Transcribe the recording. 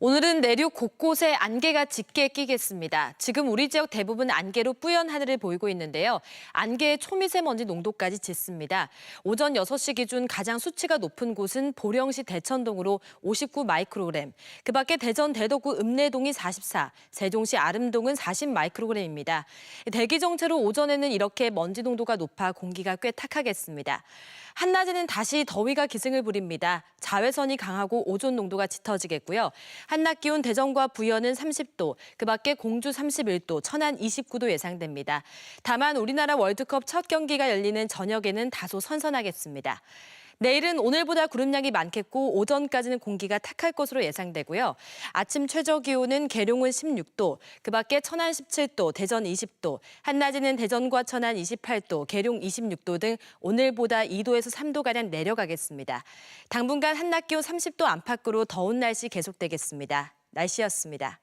오늘은 내륙 곳곳에 안개가 짙게 끼겠습니다. 지금 우리 지역 대부분 안개로 뿌연 하늘을 보이고 있는데요. 안개의 초미세먼지 농도까지 짙습니다. 오전 6시 기준 가장 수치가 높은 곳은 보령시 대천동으로 59 마이크로그램, 그 밖에 대전 대덕구 읍내동이 44, 세종시 아름동은 40 마이크로그램입니다. 대기 정체로 오전에는 이렇게 먼지 농도가 높아 공기가 꽤 탁하겠습니다. 한낮에는 다시 더위가 기승을 부립니다. 자외선이 강하고 오존 농도가 짙어지겠고요. 한낮 기온 대전과 부여는 30도, 그 밖에 공주 31도, 천안 29도 예상됩니다. 다만 우리나라 월드컵 첫 경기가 열리는 저녁에는 다소 선선하겠습니다. 내일은 오늘보다 구름량이 많겠고 오전까지는 공기가 탁할 것으로 예상되고요. 아침 최저 기온은 계룡은 16도, 그 밖에 천안 17도, 대전 20도, 한낮에는 대전과 천안 28도, 계룡 26도 등 오늘보다 2도에서 3도가량 내려가겠습니다. 당분간 한낮 기온 30도 안팎으로 더운 날씨 계속되겠습니다. 날씨였습니다.